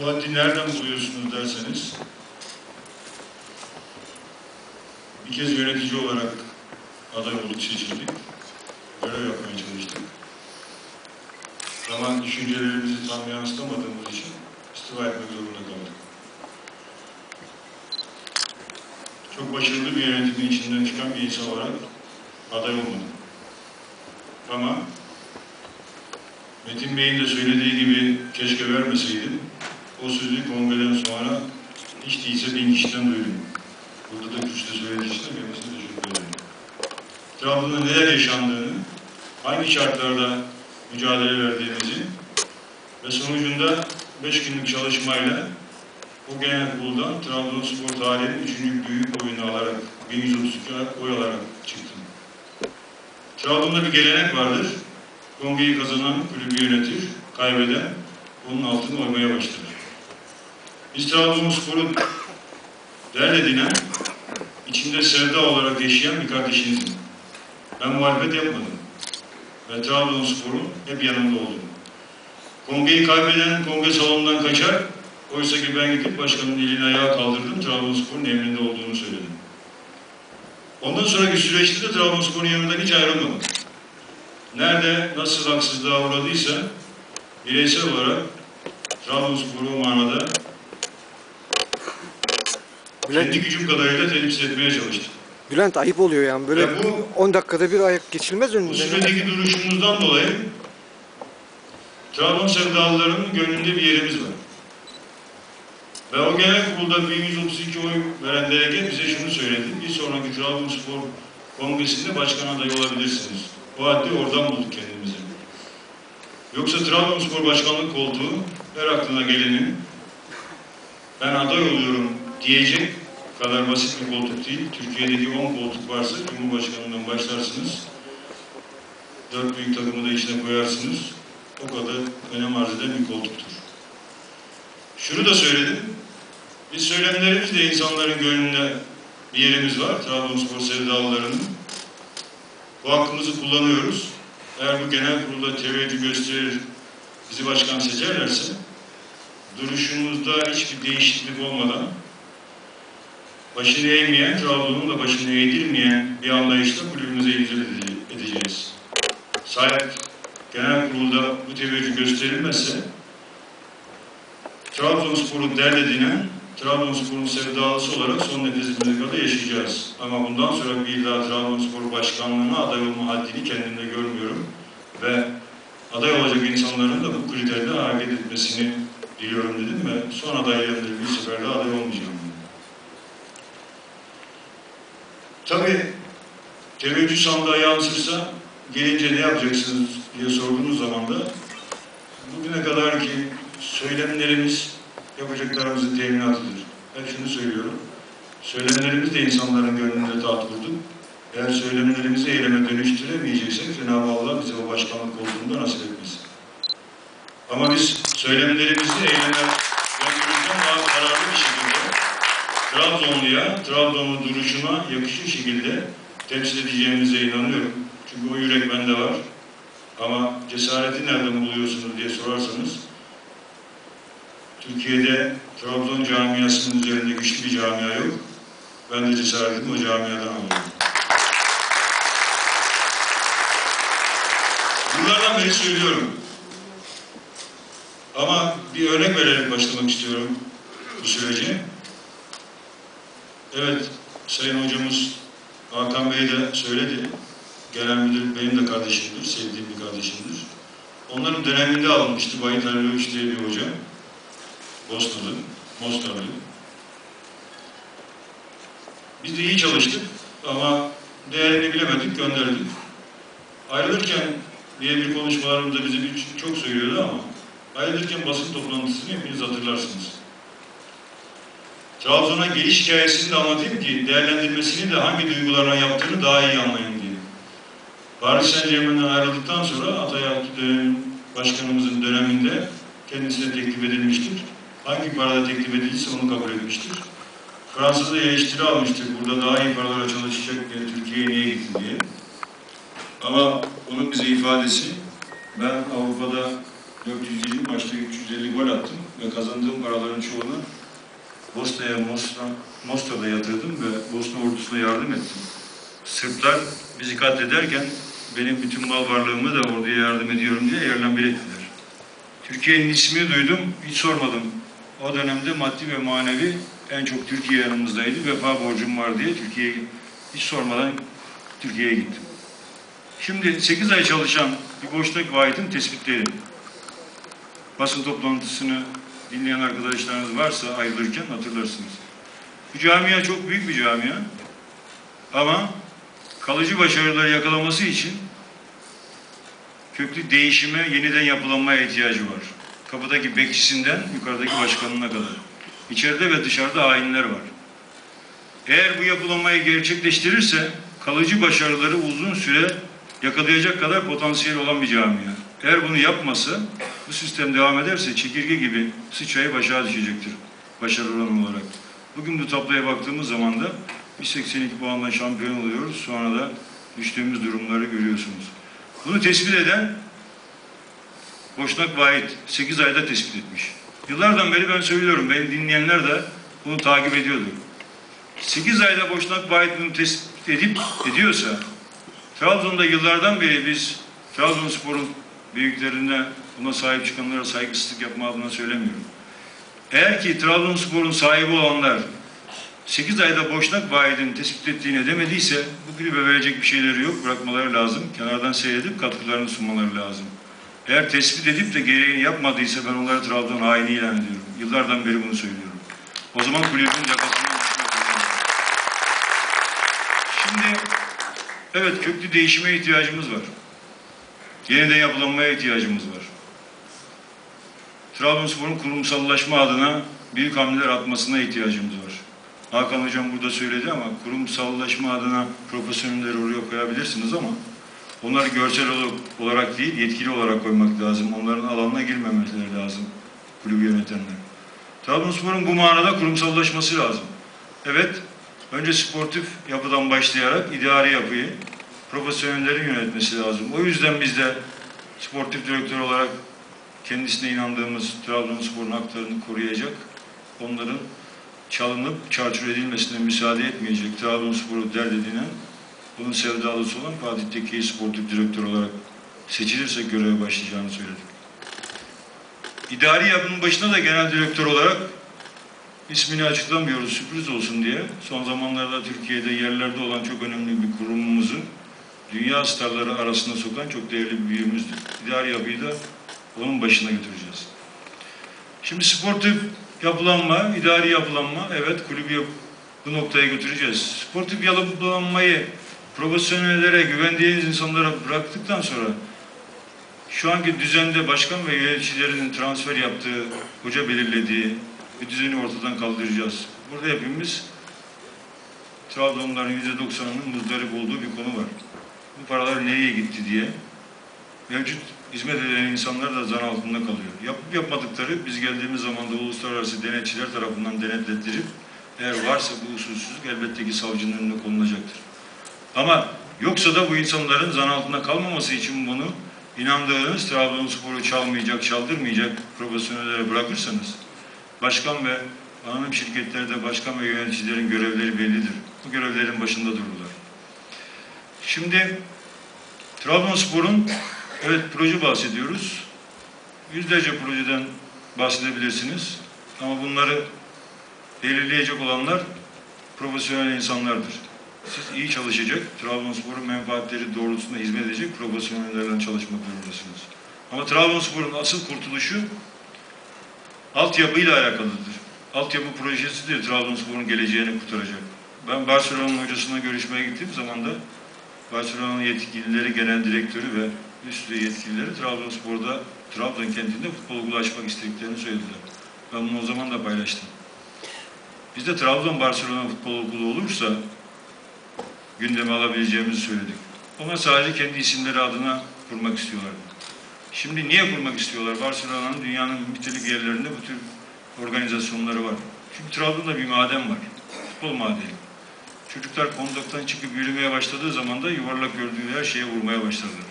Bu nereden buluyorsunuz derseniz, bir kez yönetici olarak aday olduk, seçildik. Görev yapmaya çalıştık. Ama düşüncelerimizi tam yansıtamadığımız için istifa etmek zorunda kaldık. Çok başarılı bir yönetimin içinden çıkan bir insan olarak aday olmadım. Ama Metin Bey'in de söylediği gibi keşke vermeseydim. O sözü kongreden sonra hiç değilse bin kişiden duydum. Burada da kürsüde söylediği için kendisine teşekkür ederim. Trabzon'da neler yaşandığını, hangi şartlarda mücadele verdiğimizi ve sonucunda beş günlük çalışmayla o genel kuruldan Trabzonspor tarihinin üçüncü büyük oyunu alarak 1132 oy alarak çıktım. Trabzon'da bir gelenek vardır. Kongreyi kazanan kulübü yönetir, kaybeden onun altını oymaya başlar. Biz Trabzonspor'un derlediğine içinde sevda olarak yaşayan bir kardeşinizim. Ben muhalefet yapmadım. Ve Trabzonspor'un hep yanında oldum. Kongreyi kaybeden kongre salonundan kaçar, oysa ki ben gidip başkanın elini ayağa kaldırdım, Trabzonspor'un emrinde olduğunu söyledim. Ondan sonraki süreçte de Trabzonspor'un yanından hiç ayrılmadım. Nerede nasıl haksızlığa uğradıysa bireysel olarak Trabzonspor'u manada Bülent, kendi gücüm kadarıyla temsil etmeye çalıştım. Bülent ayıp oluyor yani. Böyle Ya bu- 10 dakikada bir ayak geçilmez Bu önünden. süredeki duruşumuzdan dolayı Trabzon sevdalılarının gönlünde bir yerimiz var. Ve o genel kurulda 1132 oy veren delege bize şunu söyledi. Bir sonraki Trabzonspor kongresinde başkan adayı olabilirsiniz. O haddi oradan bulduk kendimizi. Yoksa Trabzonspor başkanlık koltuğu her aklına gelenin ben aday oluyorum diyecek kadar basit bir koltuk değil. Türkiye'deki 10 koltuk varsa Cumhurbaşkanı'ndan başlarsınız. Dört büyük takımı da içine koyarsınız. O kadar önem arz eden bir koltuktur. Şunu da söyledim. Biz söylemlerimizle insanların gönlünde bir yerimiz var. Trabzonspor sevdalılarının. Bu hakkımızı kullanıyoruz. Eğer bu genel kurulda teveccüh gösterir, bizi başkan seçerlerse duruşumuzda hiçbir değişiklik olmadan başını eğmeyen, Trabzon'un da başını eğdirmeyen bir anlayışla kulübümüze hizmet edeceğiz. Sahip genel kurulda bu teveccüh gösterilmezse Trabzonspor'un derlediğine Trabzonspor'un sevdalısı olarak son nefesimize kadar yaşayacağız. Ama bundan sonra bir daha Trabzonspor başkanlığına aday olma haddini kendimde görmüyorum. Ve aday olacak insanların da bu kriterden hareket etmesini diliyorum dedim ve son adaylarımda bir seferde aday olmayacağım. Tabii teveccüh sandığa yansırsa gelince ne yapacaksınız diye sorduğunuz zaman da bugüne kadar ki söylemlerimiz yapacaklarımızın teminatıdır. Hep şunu söylüyorum. Söylemlerimiz de insanların gönlünde taht kurdu. Eğer söylemlerimizi eyleme dönüştüremeyeceksek Cenab-ı Allah bize o başkanlık koltuğunda nasip etmesin. Ama biz söylemlerimizi eyleme döndürürken daha kararlı bir şekilde Trabzonluya, Trabzonlu duruşuna yakışır şekilde temsil edeceğimize inanıyorum. Çünkü o yürek bende var. Ama cesareti nereden buluyorsunuz diye sorarsanız Türkiye'de Trabzon camiasının üzerinde güçlü bir camia yok. Ben de cesaretimi o camiadan alıyorum. Yıllardan beri söylüyorum. Ama bir örnek vererek başlamak istiyorum bu sürece. Evet, Sayın Hocamız Hakan Bey de söyledi. Genel Müdür benim de kardeşimdir, sevdiğim bir kardeşimdir. Onların döneminde alınmıştı Bayit Haliloviç diye bir hoca. Bosnalı, Mostarlı. Biz de iyi çalıştık ama değerini bilemedik, gönderdik. Ayrılırken diye bir konuşmalarımızda bize bir, çok söylüyordu ama ayrılırken basın toplantısını hepiniz hatırlarsınız. Trabzon'a geliş hikayesini de anlatayım ki değerlendirmesini de hangi duygularına yaptığını daha iyi anlayın diye. Paris Saint Germain'den ayrıldıktan sonra Atay Altı başkanımızın döneminde kendisine teklif edilmiştir. Hangi parada teklif edildiyse onu kabul etmiştir. Fransa'da eleştiri almıştır. Burada daha iyi paralara çalışacak diye Türkiye'ye niye gitti diye. Ama onun bize ifadesi ben Avrupa'da 420 maçta 350 gol attım ve kazandığım paraların çoğunu Bosna'ya, Mosna, Mostar'da yatırdım ve Bosna ordusuna yardım ettim. Sırplar bizi katlederken benim bütün mal varlığımı da orduya yardım ediyorum diye yerlen bir ettiler. Türkiye'nin ismini duydum, hiç sormadım. O dönemde maddi ve manevi en çok Türkiye yanımızdaydı. Vefa borcum var diye Türkiye'ye hiç sormadan Türkiye'ye gittim. Şimdi 8 ay çalışan bir boşnak vahidin tespitleri. Basın toplantısını dinleyen arkadaşlarınız varsa ayrılırken hatırlarsınız. Bu camia çok büyük bir camia. Ama kalıcı başarıları yakalaması için köklü değişime, yeniden yapılanmaya ihtiyacı var. Kapıdaki bekçisinden yukarıdaki başkanına kadar. İçeride ve dışarıda hainler var. Eğer bu yapılanmayı gerçekleştirirse kalıcı başarıları uzun süre yakalayacak kadar potansiyel olan bir camia. Eğer bunu yapmasa, bu sistem devam ederse çekirge gibi sıçrayıp aşağı düşecektir başarılı olan olarak. Bugün bu tabloya baktığımız zaman da biz 82 puanla şampiyon oluyoruz. Sonra da düştüğümüz durumları görüyorsunuz. Bunu tespit eden Boşnak Vahit 8 ayda tespit etmiş. Yıllardan beri ben söylüyorum, beni dinleyenler de bunu takip ediyordu. 8 ayda Boşnak Vahit bunu tespit edip ediyorsa, Trabzon'da yıllardan beri biz Trabzonspor'un büyüklerine, buna sahip çıkanlara saygısızlık yapma adına söylemiyorum. Eğer ki Trabzonspor'un sahibi olanlar 8 ayda Boşnak Vahit'in tespit ettiğini demediyse bu kulübe verecek bir şeyleri yok, bırakmaları lazım. Kenardan seyredip katkılarını sunmaları lazım. Eğer tespit edip de gereğini yapmadıysa ben onları Trabzon haini ilan ediyorum. Yıllardan beri bunu söylüyorum. O zaman kulübün yakasını. Şimdi evet köklü değişime ihtiyacımız var. Yeniden yapılanmaya ihtiyacımız var. Trabzonspor'un kurumsallaşma adına büyük hamleler atmasına ihtiyacımız var. Hakan Hocam burada söyledi ama kurumsallaşma adına profesyonelleri oraya koyabilirsiniz ama onları görsel olarak değil, yetkili olarak koymak lazım. Onların alanına girmemeleri lazım kulübü yönetenler. Trabzonspor'un bu manada kurumsallaşması lazım. Evet, önce sportif yapıdan başlayarak idari yapıyı profesyonellerin yönetmesi lazım. O yüzden biz de sportif direktör olarak kendisine inandığımız Trabzonspor'un haklarını koruyacak, onların çalınıp çarçur edilmesine müsaade etmeyecek Trabzonspor'u dert edinen, bunun sevdalısı olan Fatih Teke'yi sportif direktör olarak seçilirse göreve başlayacağını söyledik. İdari yapının başına da genel direktör olarak ismini açıklamıyoruz sürpriz olsun diye. Son zamanlarda Türkiye'de yerlerde olan çok önemli bir kurumumuzu dünya starları arasına sokan çok değerli bir büyüğümüzdür. İdari yapıyı da onun başına götüreceğiz. Şimdi sportif yapılanma, idari yapılanma, evet kulübü bu noktaya götüreceğiz. Sportif yapılanmayı profesyonellere, güvendiğiniz insanlara bıraktıktan sonra şu anki düzende başkan ve yöneticilerin transfer yaptığı, hoca belirlediği bir düzeni ortadan kaldıracağız. Burada hepimiz Trabzonların %90'ının muzdarip olduğu bir konu var. Bu paralar nereye gitti diye mevcut hizmet eden insanlar da zan altında kalıyor. Yapıp yapmadıkları biz geldiğimiz zaman da uluslararası denetçiler tarafından denetlettirip eğer varsa bu usulsüzlük elbette ki savcının önüne konulacaktır. Ama yoksa da bu insanların zan altında kalmaması için bunu inandığınız Trabzonspor'u çalmayacak, çaldırmayacak profesyonellere bırakırsanız başkan ve anonim şirketlerde başkan ve yöneticilerin görevleri bellidir. Bu görevlerin başında dururlar. Şimdi Trabzonspor'un evet proje bahsediyoruz. Yüzlerce projeden bahsedebilirsiniz. Ama bunları belirleyecek olanlar profesyonel insanlardır. Siz iyi çalışacak, Trabzonspor'un menfaatleri doğrultusunda hizmet edecek profesyonellerle çalışmak zorundasınız. Ama Trabzonspor'un asıl kurtuluşu altyapıyla alakalıdır. Altyapı projesidir Trabzonspor'un geleceğini kurtaracak. Ben Barcelona'nın hocasına görüşmeye gittiğim zaman da Barcelona'nın yetkilileri, genel direktörü ve üst düzey yetkilileri Trabzonspor'da, Trabzon kentinde futbol okulu açmak istediklerini söylediler. Ben bunu o zaman da paylaştım. Biz de Trabzon Barcelona futbol okulu olursa gündeme alabileceğimizi söyledik. Onlar sadece kendi isimleri adına kurmak istiyorlar. Şimdi niye kurmak istiyorlar? Barcelona'nın dünyanın mütelif yerlerinde bu tür organizasyonları var. Çünkü Trabzon'da bir maden var. Futbol madeni. Çocuklar konduktan çıkıp yürümeye başladığı zaman da yuvarlak gördüğü her şeye vurmaya başladılar.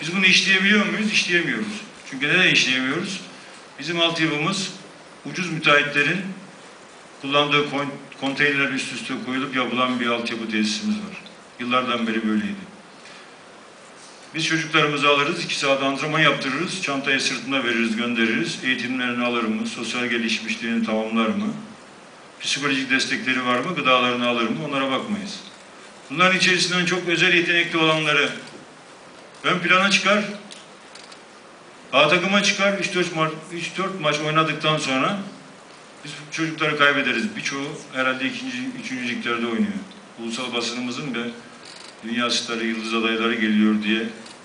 Biz bunu işleyebiliyor muyuz? İşleyemiyoruz. Çünkü neden işleyemiyoruz? Bizim altyapımız ucuz müteahhitlerin kullandığı kon- konteynerler üst üste koyulup yapılan bir altyapı tesisimiz var. Yıllardan beri böyleydi. Biz çocuklarımızı alırız, iki saat antrenman yaptırırız, çantayı sırtına veririz, göndeririz, eğitimlerini alır mı, sosyal gelişmişliğini tamamlar mı, psikolojik destekleri var mı, gıdalarını alır mı, onlara bakmayız. Bunların içerisinden çok özel yetenekli olanları ön plana çıkar, A takıma çıkar, 3-4 maç, 3-4 maç oynadıktan sonra biz çocukları kaybederiz. Birçoğu herhalde ikinci, üçüncü liglerde oynuyor. Ulusal basınımızın ve dünya starı, yıldız adayları geliyor diye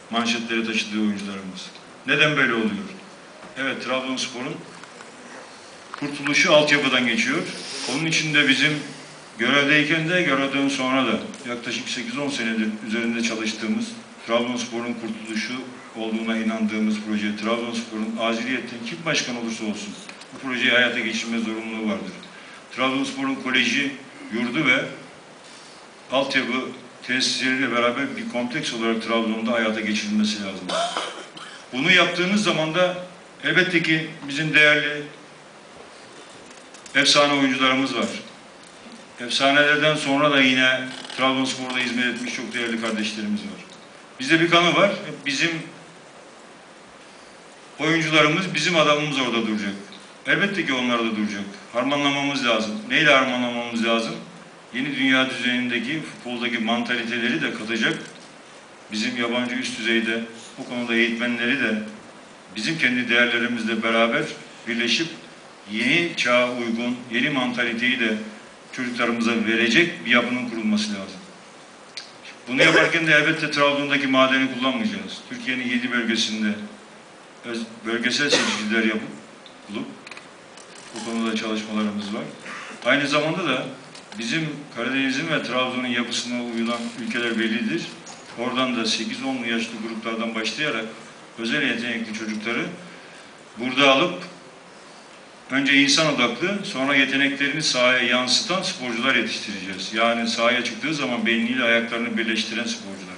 manşetleri taşıdığı oyuncularımız. Neden böyle oluyor? Evet, Trabzonspor'un kurtuluşu altyapıdan geçiyor. Onun için de bizim görevdeyken de görevden sonra da yaklaşık 8-10 senedir üzerinde çalıştığımız Trabzonspor'un kurtuluşu olduğuna inandığımız proje, Trabzonspor'un aciliyetten kim başkan olursa olsun bu projeyi hayata geçirme zorunluluğu vardır. Trabzonspor'un koleji, yurdu ve altyapı tesisleriyle beraber bir kompleks olarak Trabzon'da hayata geçirilmesi lazım. Bunu yaptığınız zaman da elbette ki bizim değerli efsane oyuncularımız var. Efsanelerden sonra da yine Trabzonspor'da hizmet etmiş çok değerli kardeşlerimiz var. Bizde bir kanı var. Bizim oyuncularımız, bizim adamımız orada duracak. Elbette ki onlar da duracak. Harmanlamamız lazım. Neyle harmanlamamız lazım? Yeni dünya düzenindeki, futboldaki mantaliteleri de katacak. Bizim yabancı üst düzeyde bu konuda eğitmenleri de bizim kendi değerlerimizle beraber birleşip yeni çağa uygun, yeni mantaliteyi de çocuklarımıza verecek bir yapının kurulması lazım. Bunu yaparken de elbette Trabzon'daki madeni kullanmayacağız. Türkiye'nin yedi bölgesinde bölgesel seçiciler yapıp bulup bu konuda çalışmalarımız var. Aynı zamanda da bizim Karadeniz'in ve Trabzon'un yapısına uyulan ülkeler bellidir. Oradan da 8-10 yaşlı gruplardan başlayarak özel yetenekli çocukları burada alıp önce insan odaklı sonra yeteneklerini sahaya yansıtan sporcular yetiştireceğiz. Yani sahaya çıktığı zaman beyniyle ayaklarını birleştiren sporcular.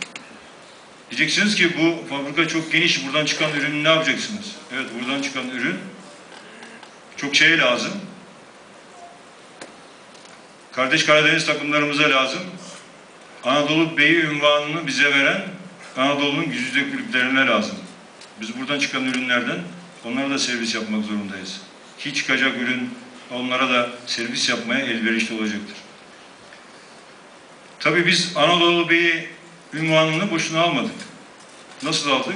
Diyeceksiniz ki bu fabrika çok geniş. Buradan çıkan ürünü ne yapacaksınız? Evet buradan çıkan ürün çok şey lazım. Kardeş Karadeniz takımlarımıza lazım. Anadolu Beyi ünvanını bize veren Anadolu'nun güzide kulüplerine lazım. Biz buradan çıkan ürünlerden onlara da servis yapmak zorundayız. Ki çıkacak ürün onlara da servis yapmaya elverişli olacaktır. Tabii biz Anadolu Beyi ünvanını boşuna almadık. Nasıl aldık?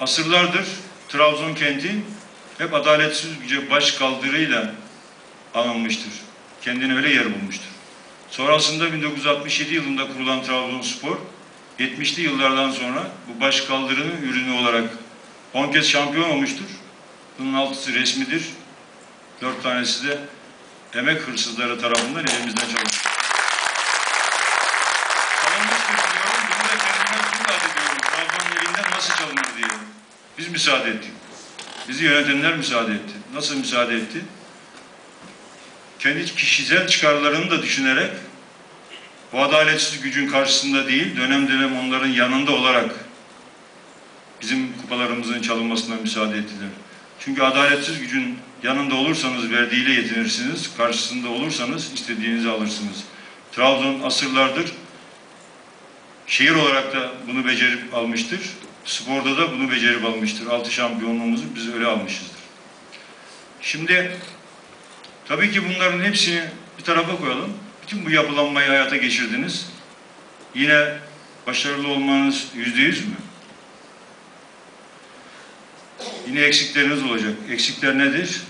Asırlardır Trabzon kenti hep adaletsiz güce baş kaldırıyla anılmıştır. Kendine öyle yer bulmuştur. Sonrasında 1967 yılında kurulan Trabzonspor 70'li yıllardan sonra bu baş kaldırının ürünü olarak 10 kez şampiyon olmuştur. Bunun altısı resmidir. Dört tanesi de emek hırsızları tarafından elimizden çalınmıştır. Çalınmıştır diyorum. Bunu da kendime ispat ediyorum. Trabzon'un elinden nasıl çalınır diye. Biz müsaade ettik. Bizi yönetenler müsaade etti. Nasıl müsaade etti? Kendi kişisel çıkarlarını da düşünerek bu adaletsiz gücün karşısında değil, dönem dönem onların yanında olarak bizim kupalarımızın çalınmasına müsaade ettiler. Çünkü adaletsiz gücün yanında olursanız verdiğiyle yetinirsiniz, karşısında olursanız istediğinizi alırsınız. Trabzon asırlardır şehir olarak da bunu becerip almıştır. Sporda da bunu becerip almıştır. Altı şampiyonluğumuzu biz öyle almışızdır. Şimdi tabii ki bunların hepsini bir tarafa koyalım. Bütün bu yapılanmayı hayata geçirdiniz. Yine başarılı olmanız yüzde yüz mü? Yine eksikleriniz olacak. Eksikler nedir?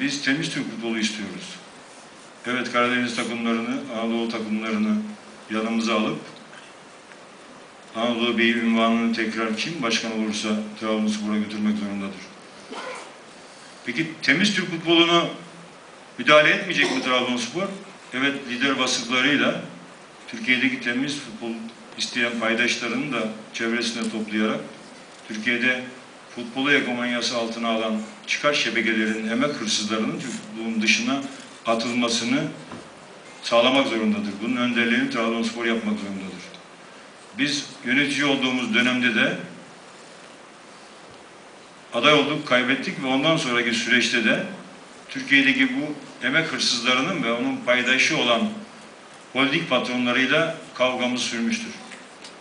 Biz temiz Türk futbolu istiyoruz. Evet Karadeniz takımlarını, Anadolu takımlarını yanımıza alıp Anadolu Bey ünvanını tekrar kim başkan olursa Trabzonspor'a götürmek zorundadır. Peki temiz Türk futbolunu müdahale etmeyecek mi Trabzonspor? Evet lider vasıflarıyla Türkiye'deki temiz futbol isteyen paydaşlarını da çevresine toplayarak Türkiye'de futbolu egomanyası altına alan çıkar şebekelerin, emek hırsızlarının Türk futbolunun dışına atılmasını sağlamak zorundadır. Bunun önderliğini Trabzonspor yapmak zorundadır. Biz yönetici olduğumuz dönemde de aday olduk, kaybettik ve ondan sonraki süreçte de Türkiye'deki bu emek hırsızlarının ve onun paydaşı olan holding patronlarıyla kavgamız sürmüştür.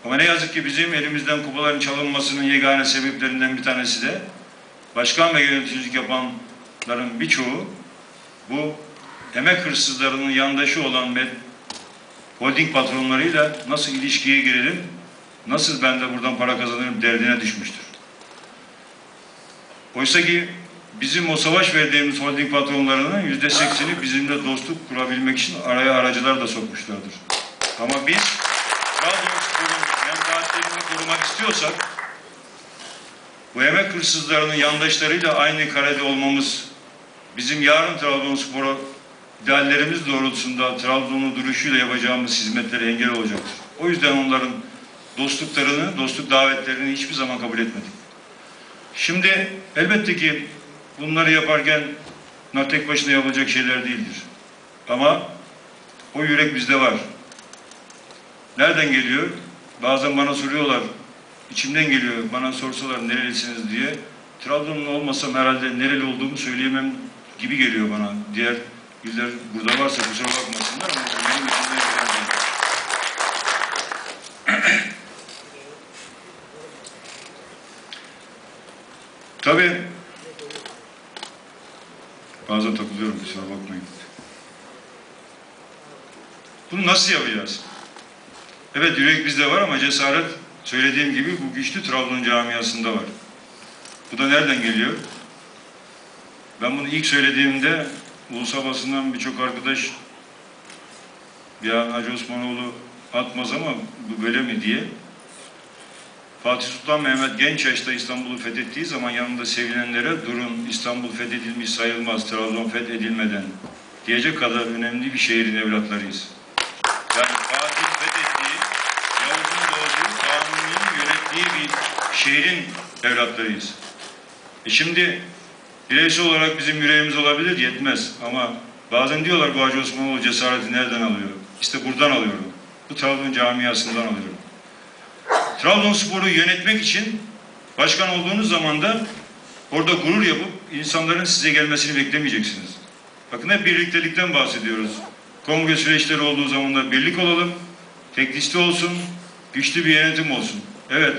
Ama ne yazık ki bizim elimizden kupaların çalınmasının yegane sebeplerinden bir tanesi de başkan ve yöneticilik yapanların birçoğu bu emek hırsızlarının yandaşı olan ve holding patronlarıyla nasıl ilişkiye girelim, nasıl ben de buradan para kazanırım derdine düşmüştür. Oysa ki bizim o savaş verdiğimiz holding patronlarının yüzde sekseni bizimle dostluk kurabilmek için araya aracılar da sokmuşlardır. Ama biz Trabzonspor'un menfaatlerini korumak istiyorsak bu emek hırsızlarının yandaşlarıyla aynı karede olmamız bizim yarın Trabzonspor'a ideallerimiz doğrultusunda Trabzon'un duruşuyla yapacağımız hizmetlere engel olacaktır. O yüzden onların dostluklarını, dostluk davetlerini hiçbir zaman kabul etmedik. Şimdi elbette ki bunları yaparken bunlar tek başına yapılacak şeyler değildir. Ama o yürek bizde var. Nereden geliyor? Bazen bana soruyorlar. İçimden geliyor. Bana sorsalar nerelisiniz diye. Trabzonlu olmasam herhalde nereli olduğumu söyleyemem gibi geliyor bana. Diğer iller burada varsa kusura bakmasınlar ama benim içimden değil. Tabii bazen takılıyorum kusura bakmayın. Bunu nasıl yapacağız? Evet yürek bizde var ama cesaret söylediğim gibi bu güçlü Trabzon camiasında var. Bu da nereden geliyor? Ben bunu ilk söylediğimde ulusal basından birçok arkadaş ya Hacı Osmanoğlu atmaz ama bu böyle mi diye Fatih Sultan Mehmet genç yaşta İstanbul'u fethettiği zaman yanında sevilenlere durun İstanbul fethedilmiş sayılmaz Trabzon fethedilmeden diyecek kadar önemli bir şehrin evlatlarıyız. Yani şehrin evlatlarıyız. E şimdi bireysel olarak bizim yüreğimiz olabilir yetmez ama bazen diyorlar bu Hacı Osmanoğlu cesareti nereden alıyor? İşte buradan alıyorum. Bu Trabzon camiasından alıyorum. Trabzonspor'u yönetmek için başkan olduğunuz zaman da orada gurur yapıp insanların size gelmesini beklemeyeceksiniz. Bakın hep birliktelikten bahsediyoruz. Kongre süreçleri olduğu zaman da birlik olalım, tek liste olsun, güçlü bir yönetim olsun. Evet,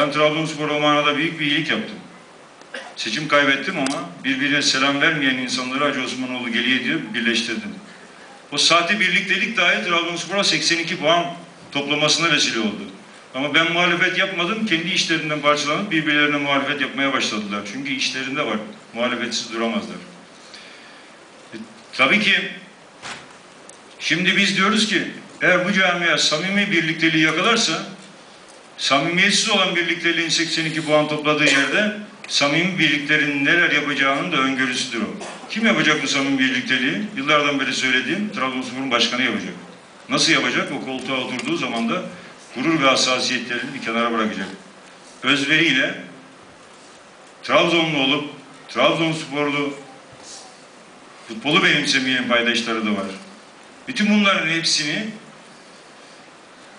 ben Trabzonspor o manada büyük bir iyilik yaptım. Seçim kaybettim ama birbirine selam vermeyen insanları Hacı Osmanoğlu geliyor diye birleştirdim. O sahte birliktelik dahi Trabzonspor'a 82 puan toplamasına vesile oldu. Ama ben muhalefet yapmadım, kendi işlerinden parçalanıp birbirlerine muhalefet yapmaya başladılar. Çünkü işlerinde var, muhalefetsiz duramazlar. E, tabii ki şimdi biz diyoruz ki eğer bu camia samimi birlikteliği yakalarsa samimiyetsiz olan birlikteliğin 82 puan topladığı yerde samimi birliklerin neler yapacağının da öngörüsüdür o. Kim yapacak bu samimi birlikteliği? Yıllardan beri söylediğim Trabzonspor'un başkanı yapacak. Nasıl yapacak? O koltuğa oturduğu zaman da gurur ve hassasiyetlerini bir kenara bırakacak. Özveriyle Trabzonlu olup Trabzonsporlu futbolu benimsemeyen paydaşları da var. Bütün bunların hepsini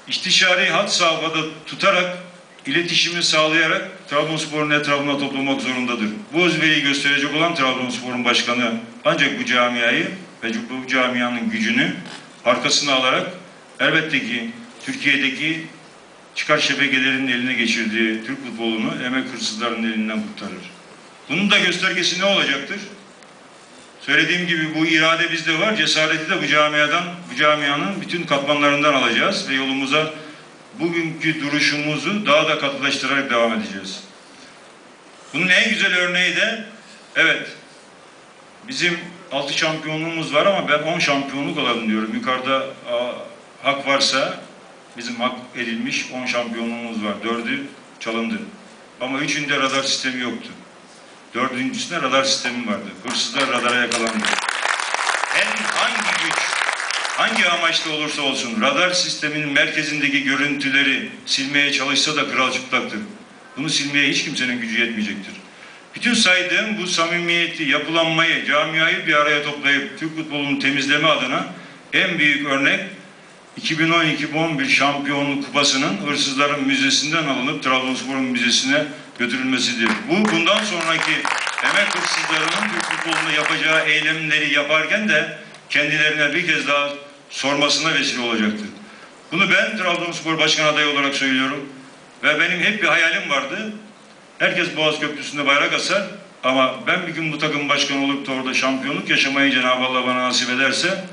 istişari hat safhada tutarak, iletişimi sağlayarak Trabzonspor'un etrafına toplamak zorundadır. Bu özveriyi gösterecek olan Trabzonspor'un başkanı ancak bu camiayı ve bu camianın gücünü arkasına alarak elbette ki Türkiye'deki çıkar şebekelerin eline geçirdiği Türk futbolunu emek hırsızlarının elinden kurtarır. Bunun da göstergesi ne olacaktır? Söylediğim gibi bu irade bizde var. Cesareti de bu camiadan, bu camianın bütün katmanlarından alacağız ve yolumuza bugünkü duruşumuzu daha da katılaştırarak devam edeceğiz. Bunun en güzel örneği de evet bizim 6 şampiyonluğumuz var ama ben 10 şampiyonluk alalım diyorum. Yukarıda a, hak varsa bizim hak edilmiş 10 şampiyonluğumuz var. 4'ü çalındı. Ama üçünde radar sistemi yoktu. Dördüncüsünde radar sistemi vardı. Hırsızlar radara yakalandı. Her hangi güç, hangi amaçla olursa olsun radar sisteminin merkezindeki görüntüleri silmeye çalışsa da kral çıplaktır. Bunu silmeye hiç kimsenin gücü yetmeyecektir. Bütün saydığım bu samimiyeti, yapılanmayı, camiayı bir araya toplayıp Türk futbolunu temizleme adına en büyük örnek 2010-2011 şampiyonluk kupasının hırsızların müzesinden alınıp Trabzonspor'un müzesine götürülmesidir. Bu bundan sonraki emek hırsızlarının Türk futbolunda yapacağı eylemleri yaparken de kendilerine bir kez daha sormasına vesile olacaktır. Bunu ben Trabzonspor Başkan adayı olarak söylüyorum. Ve benim hep bir hayalim vardı. Herkes Boğaz Köprüsü'nde bayrak asar. Ama ben bir gün bu takım başkanı olup da orada şampiyonluk yaşamayı Cenab-ı Allah bana nasip ederse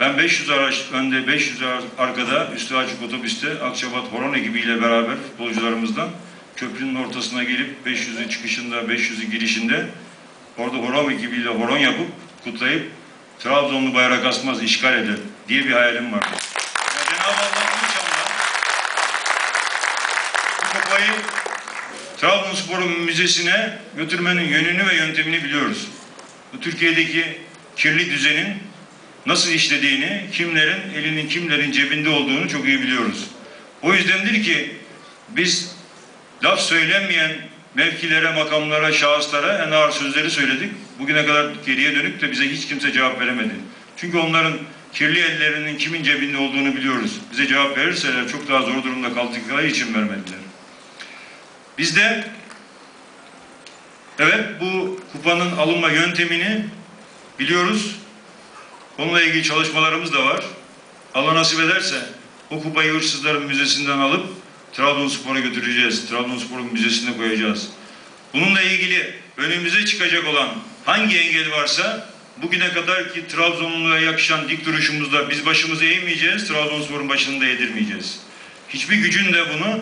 ben 500 araç önde 500 araç arkada üstü açık otobüste Akçabat Horon ekibiyle beraber futbolcularımızdan köprünün ortasına gelip 500'ü çıkışında 500'ü girişinde orada horon ekibiyle horon yapıp kutlayıp Trabzonlu bayrak asmaz işgal eder diye bir hayalim var. Ya Cenab-ı Allah inşallah bu kupayı Trabzonspor'un müzesine götürmenin yönünü ve yöntemini biliyoruz. Bu Türkiye'deki kirli düzenin nasıl işlediğini, kimlerin elinin kimlerin cebinde olduğunu çok iyi biliyoruz. O yüzdendir ki biz laf söylenmeyen mevkilere, makamlara, şahıslara en ağır sözleri söyledik. Bugüne kadar geriye dönüp de bize hiç kimse cevap veremedi. Çünkü onların kirli ellerinin kimin cebinde olduğunu biliyoruz. Bize cevap verirseler çok daha zor durumda kaldıkları için vermediler. Biz de evet bu kupanın alınma yöntemini biliyoruz. Onunla ilgili çalışmalarımız da var. Allah nasip ederse o kupayı hırsızların müzesinden alıp Trabzonspor'a götüreceğiz. Trabzonspor'un müzesine koyacağız. Bununla ilgili önümüze çıkacak olan hangi engel varsa bugüne kadar ki Trabzonlu'ya yakışan dik duruşumuzda biz başımızı eğmeyeceğiz, Trabzonspor'un başını da yedirmeyeceğiz. Hiçbir gücün de bunu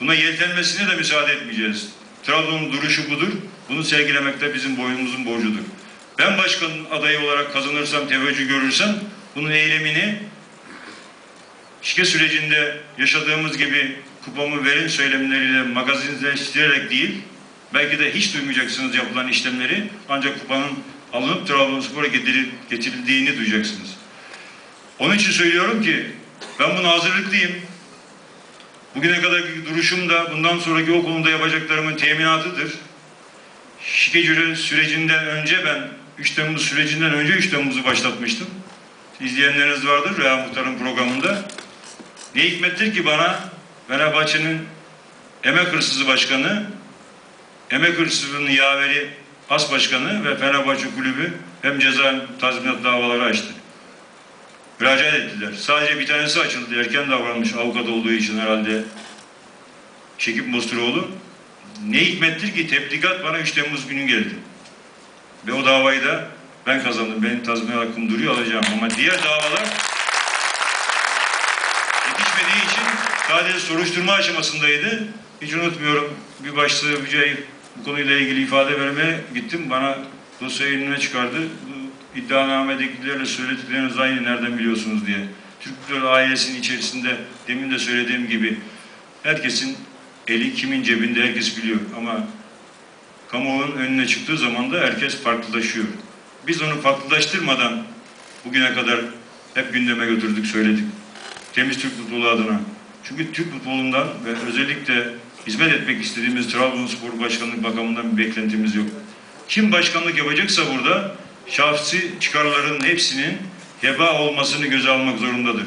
buna yeltenmesine de müsaade etmeyeceğiz. Trabzon'un duruşu budur. Bunu sergilemek de bizim boynumuzun borcudur. Ben başkan adayı olarak kazanırsam, teveccüh görürsem bunun eylemini şike sürecinde yaşadığımız gibi kupamı verin söylemleriyle magazinleştirerek değil, belki de hiç duymayacaksınız yapılan işlemleri ancak kupanın alınıp Trabzonspor'a getirildiğini duyacaksınız. Onun için söylüyorum ki ben buna hazırlıklıyım. Bugüne kadarki duruşum da bundan sonraki o konuda yapacaklarımın teminatıdır. Şike cüre sürecinden önce ben 3 Temmuz sürecinden önce 3 Temmuz'u başlatmıştım. İzleyenleriniz vardır Reha Muhtar'ın programında. Ne hikmettir ki bana Fenerbahçe'nin emek hırsızı başkanı, emek hırsızlığının yaveri as başkanı ve Fenerbahçe kulübü hem ceza tazminat davaları açtı. Müracaat ettiler. Sadece bir tanesi açıldı. Erken davranmış avukat olduğu için herhalde Şekip Mosturoğlu. Ne hikmettir ki tebligat bana 3 Temmuz günü geldi. Ve o davayı da ben kazandım. Benim tazminat hakkım duruyor alacağım. Ama diğer davalar yetişmediği için sadece soruşturma aşamasındaydı. Hiç unutmuyorum. Bir başlığı bir şey bu konuyla ilgili ifade vermeye gittim. Bana dosyayı önüne çıkardı. Bu iddianamedekilerle söyledikleriniz aynı nereden biliyorsunuz diye. Türk Futbol ailesinin içerisinde demin de söylediğim gibi herkesin eli kimin cebinde herkes biliyor ama kamuoyunun önüne çıktığı zaman da herkes farklılaşıyor. Biz onu farklılaştırmadan bugüne kadar hep gündeme götürdük, söyledik. Temiz Türk futbolu adına. Çünkü Türk futbolundan ve özellikle hizmet etmek istediğimiz Trabzonspor başkanlık makamından bir beklentimiz yok. Kim başkanlık yapacaksa burada şahsi çıkarların hepsinin heba olmasını göze almak zorundadır.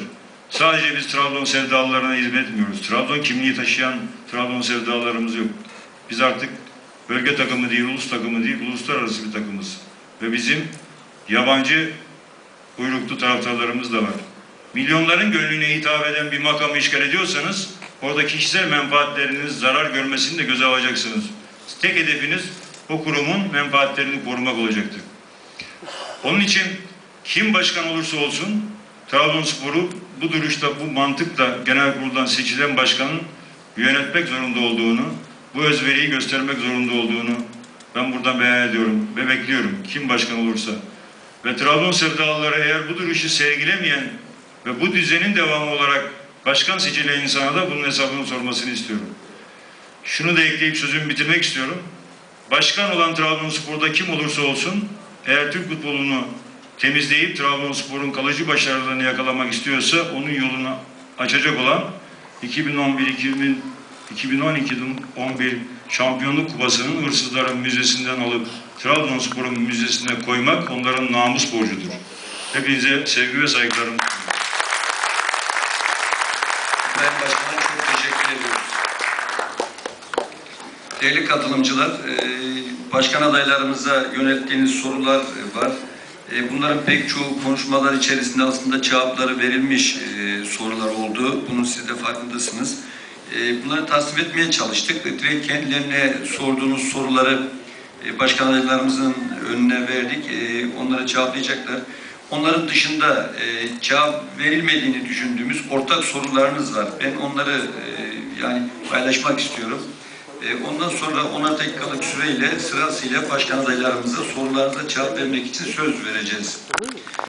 Sadece biz Trabzon sevdalılarına hizmet etmiyoruz. Trabzon kimliği taşıyan Trabzon sevdalarımız yok. Biz artık bölge takımı değil, ulus takımı değil, uluslararası bir takımız. Ve bizim yabancı uyruklu taraftarlarımız da var. Milyonların gönlüne hitap eden bir makamı işgal ediyorsanız orada kişisel menfaatleriniz zarar görmesini de göze alacaksınız. Tek hedefiniz o kurumun menfaatlerini korumak olacaktır. Onun için kim başkan olursa olsun Trabzonspor'u bu duruşta, bu mantıkla genel kuruldan seçilen başkanın yönetmek zorunda olduğunu, bu özveriyi göstermek zorunda olduğunu ben buradan beyan ediyorum ve bekliyorum kim başkan olursa. Ve Trabzon sevdalıları eğer bu duruşu sergilemeyen ve bu düzenin devamı olarak başkan seçilen insana da bunun hesabını sormasını istiyorum. Şunu da ekleyip sözümü bitirmek istiyorum. Başkan olan Trabzonspor'da kim olursa olsun eğer Türk futbolunu temizleyip Trabzonspor'un kalıcı başarılarını yakalamak istiyorsa onun yolunu açacak olan 2011-2012 2011 şampiyonluk kupasının hırsızların müzesinden alıp Trabzonspor'un müzesine koymak onların namus borcudur. Hepinize sevgi ve saygılarım. Başkanım çok teşekkür ediyoruz. Değerli katılımcılar, e, başkan adaylarımıza yönelttiğiniz sorular var. E, Bunların pek çoğu konuşmalar içerisinde aslında cevapları verilmiş e, sorular oldu. Bunun siz de farkındasınız. Bunları tasnif etmeye çalıştık. Direkt kendilerine sorduğunuz soruları başkan adaylarımızın önüne verdik. Onları cevaplayacaklar. Onların dışında e, cevap verilmediğini düşündüğümüz ortak sorularımız var. Ben onları e, yani paylaşmak istiyorum. E, ondan sonra 10 dakikalık süreyle sırasıyla başkan adaylarımıza sorularınıza cevap vermek için söz vereceğiz.